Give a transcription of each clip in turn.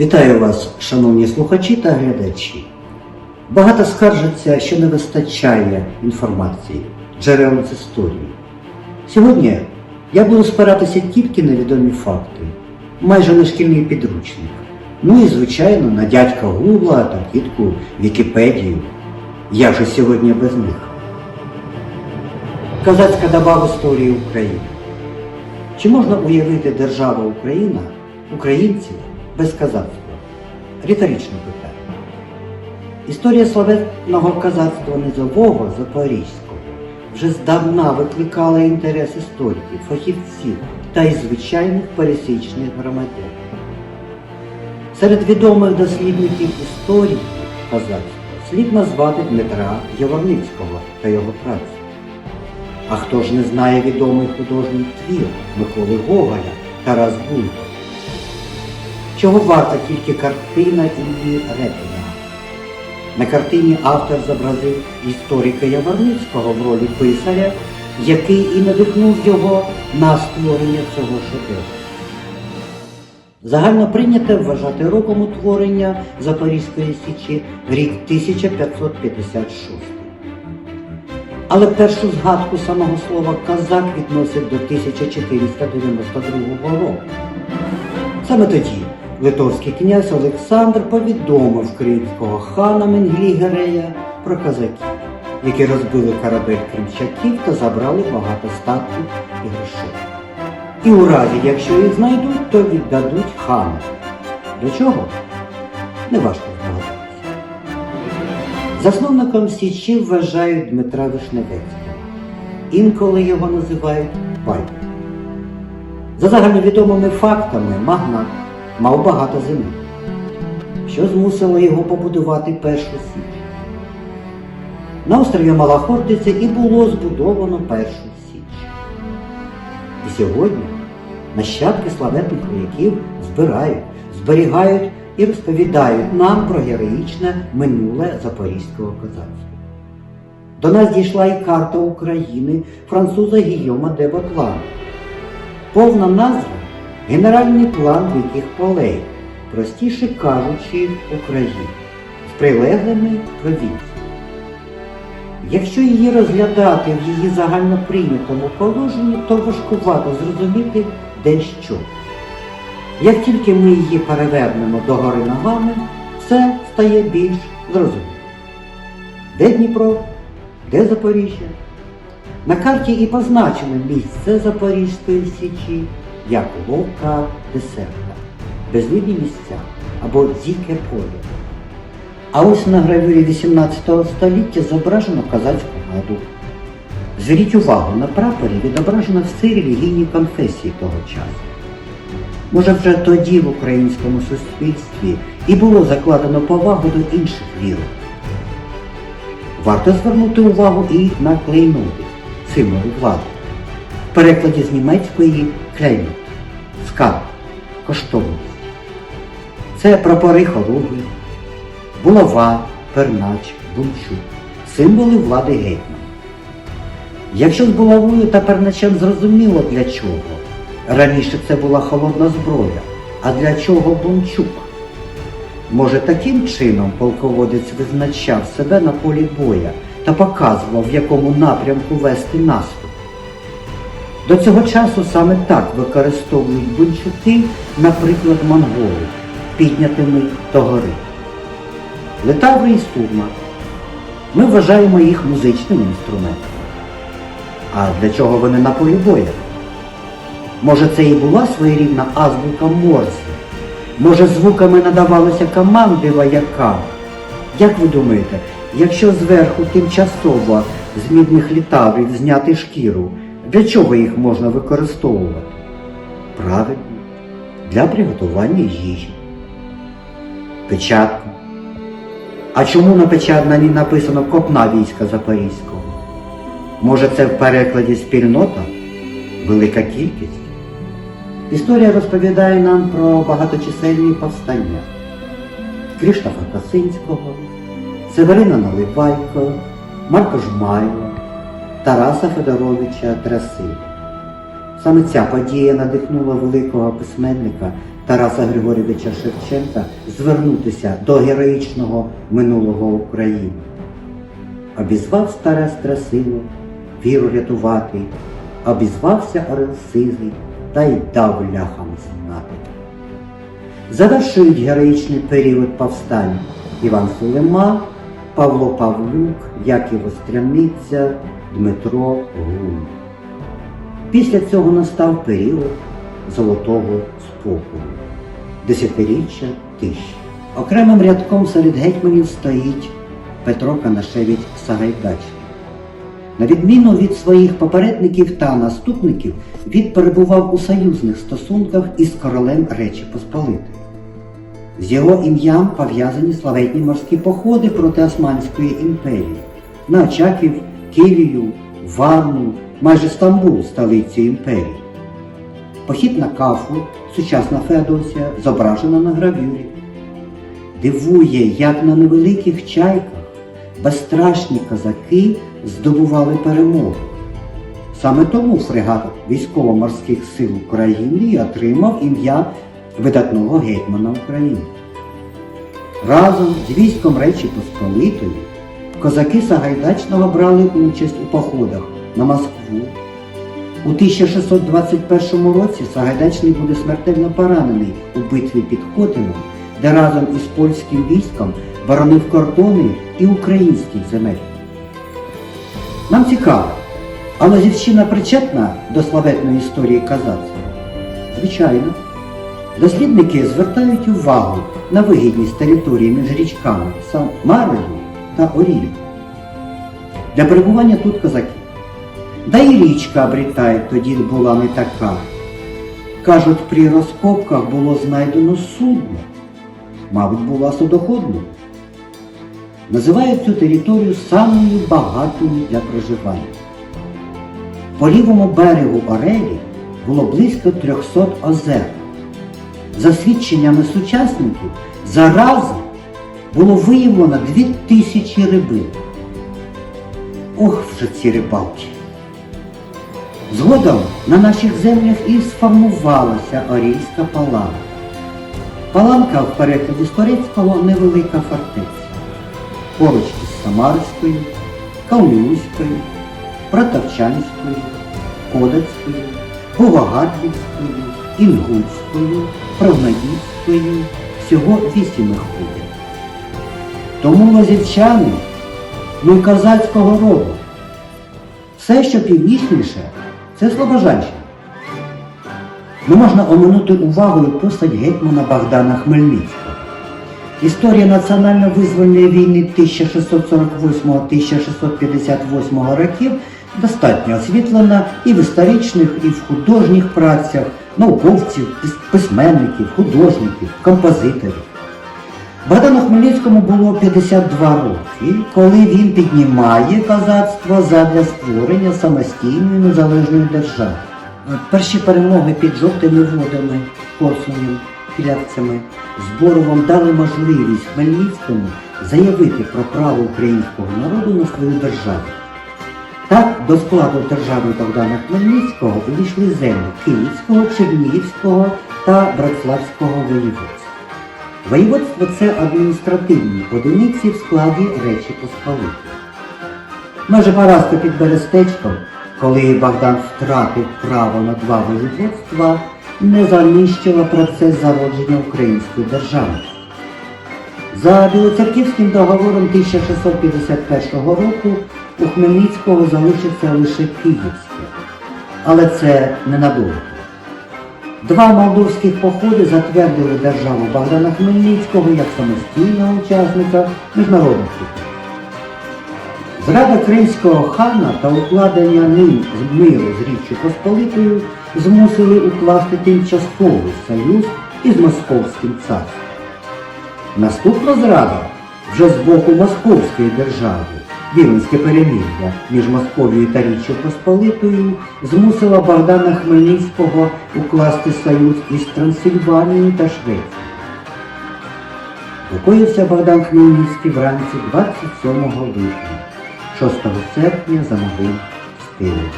Вітаю вас, шановні слухачі та глядачі. Багато скаржаться, що не вистачає інформації, джерел з історії. Сьогодні я буду спиратися тільки на відомі факти, майже на шкільний підручник. Ну і, звичайно, на дядька Гугла та тітку Вікіпедію. Я же сьогодні без них. Казацька доба в історії України. Чи можна уявити державу Україна, українців без казацтва? Риторичне питання. Історія славетного казацтва низового Запорізького вже здавна викликала інтерес істориків, фахівців та й звичайних пересічних громадян. Серед відомих дослідників історії казацтва слід назвати Дмитра Яворницького та його працю. А хто ж не знає відомий художній твір Миколи Гоголя Тарас Бульба? Чого варта тільки картина Іллі Репіна? На картині автор зобразив історика Яворницького в ролі писаря, який і надихнув його на створення цього шедевру. Загально прийнято вважати роком утворення Запорізької Січі рік 1556. Але першу згадку самого слова казак відносить до 1492 року. Саме тоді литовський князь Олександр повідомив кримського хана Менглі-Герея про казаків, які розбили корабель кримчаків та забрали багато статків і грошей. І у разі, якщо їх знайдуть, то віддадуть хану. До чого? Не важко здогадатися. Засновником Січі вважають Дмитра Вишневецького. Інколи його називають Байк. За загальновідомими фактами, магнат мав багато землі, що змусило його побудувати першу січ. На острові Мала Хортиця і було збудовано першу січ. І сьогодні нащадки славетних вояків збирають, зберігають і розповідають нам про героїчне минуле запорізького козацтва. До нас дійшла і карта України француза Гійома де Ботлана. Повна назва Генеральний план диких полей, простіше кажучи, України, з прилеглими провінціями. Якщо її розглядати в її загальноприйнятому положенні, то важкувато зрозуміти де що. Як тільки ми її перевернемо догори ногами, все стає більш зрозуміло. Де Дніпро? Де Запоріжжя? На карті і позначено місце Запорізької січі як ловка десерта, безлюдні місця або дзіке поле. А ось на гравюрі 18 століття зображено казацьку гаду. Зверніть увагу, на прапорі відображено всі релігійні конфесії того часу. Може, вже тоді в українському суспільстві і було закладено повагу до інших вірок. Варто звернути увагу і на клейноди, символи влади. Перекладі з німецької клейнот, скарб, коштовність. Це прапори хоругви, булава, пернач, бунчук, символи влади гетьмана. Якщо з булавою та перначем зрозуміло для чого, раніше це була холодна зброя, а для чого бунчук? Може, таким чином полководець визначав себе на полі боя та показував, в якому напрямку вести наступ. До цього часу саме так використовують бунчуки, наприклад, монголи, піднятими до гори. Летаври і стурма. Ми вважаємо їх музичним інструментом. А для чого вони на полі боя? Може, це і була своєрідна азбука Морзе? Може, звуками надавалися команди воякам? Як ви думаєте, якщо зверху тимчасово з мідних літаврів зняти шкіру, для чого їх можна використовувати? Правильно, для приготування їжі. Печатка. А чому на печатнанні написано копна війська Запорізького? Може це в перекладі спільнота? Велика кількість? Історія розповідає нам про багаточисельні повстання Кріштофа Косинського, Северина Наливайко, Марко Жмайло, Тараса Федоровича Траси. Саме ця подія надихнула великого письменника Тараса Григорьовича Шевченка звернутися до героїчного минулого України. Обізвав старе страсило, віру рятувати, обізвався орел сизий та й дав ляхам знати. Завершують героїчний період повстань Іван Сулема, Павло Павлюк, Яків Остряниця, Дмитро Гун. Після цього настав період золотого спокою, десятиріччя тиші. Окремим рядком серед гетьманів стоїть Петро Канашевич Сагайдачний. На відміну від своїх попередників та наступників, він перебував у союзних стосунках із королем Речі Посполитої. З його ім'ям пов'язані славетні морські походи проти Османської імперії на Очаків, Київію, Варну, майже Стамбул, столицю імперії. Похід на Кафу, сучасна Феодосія, зображена на гравюрі. Дивує, як на невеликих чайках безстрашні козаки здобували перемогу. Саме тому фрегат військово-морських сил України отримав ім'я видатного гетьмана України. Разом з військом Речі Посполитої козаки Сагайдачного брали участь у походах на Москву. У 1621 році Сагайдачний буде смертельно поранений у битві під Хотином, де разом із польським військом боронив кордони і українських земель. Нам цікаво, а Лозівщина причетна до славетної історії казацтва? Звичайно. Дослідники звертають увагу на вигідність території між річками Самарою та Оріль. Для перебування тут козаків. Да і річка обрітає тоді була не така. Кажуть, при розкопках було знайдено судно, мабуть, була судоходною. Називають цю територію самою багатою для проживання. По лівому берегу Орелі було близько 300 озер. За свідченнями сучасників, зарази було виявлено 2000 рибин. Ох вже ці рибалки! Згодом на наших землях і сформувалася Орільська паланка. Паланка в перекладі з невелика фортеця. Поруч із Самарською, Каулюською, Протовчанською, Кодацькою, Богогадлівською, Інгульською, Правнодівською, всього вісім буде. Тому лозівчани, ми козацького роду. Все, що північніше, це Слобожанщина. Не можна оминути увагою постать гетьмана Богдана Хмельницького. Історія національно-визвольної війни 1648-1658 років достатньо освітлена і в історичних, і в художніх працях науковців, письменників, художників, композиторів. Богдану Хмельницькому було 52 роки, коли він піднімає козацтво задля створення самостійної незалежної держави. Перші перемоги під жовтими водами, Корсунем, Філявцями, Зборовом дали можливість Хмельницькому заявити про право українського народу на свою державу. Так, до складу держави Богдана Хмельницького увійшли землі Київського, Чернігівського та Братславського воєводств. Воєводство це адміністративні одиниці в складі Речі Посполитої. Може Параско під Берестечком, коли Богдан втратив право на два воєводства, не занищила процес зародження української держави. За Білоцерківським договором 1651 року у Хмельницького залишиться лише Київське. Але це ненадовго. Два молдовських походи затвердили державу Богдана Хмельницького як самостійного учасника міжнародних підтримок. Зрада кримського хана та укладення ним миру з Річчю Посполитою змусили укласти тимчасовий союз із Московським царством. Наступна зрада вже з боку Московської держави, Віленське перемір'я між Московією та Річчю Посполитою змусила Богдана Хмельницького укласти союз із Трансильванією та Швецією. Укоївся Богдан Хмельницький вранці 27 липня, 6 серпня за могил в Стилі,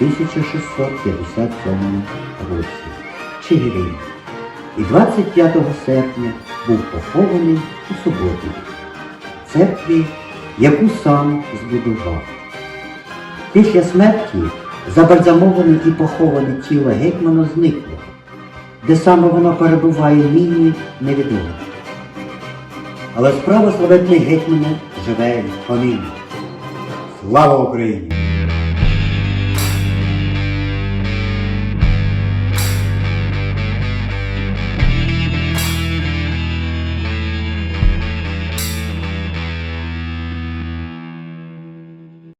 1657 році. Чигирин. і 25 серпня був похований у суботі, в церкві, яку сам збудував. Після смерті забальзамоване і поховане тіло гетьмана зникло. Де саме воно перебуває нині, невідомо. Але справа славетних гетьмана живе понині. Слава Україні!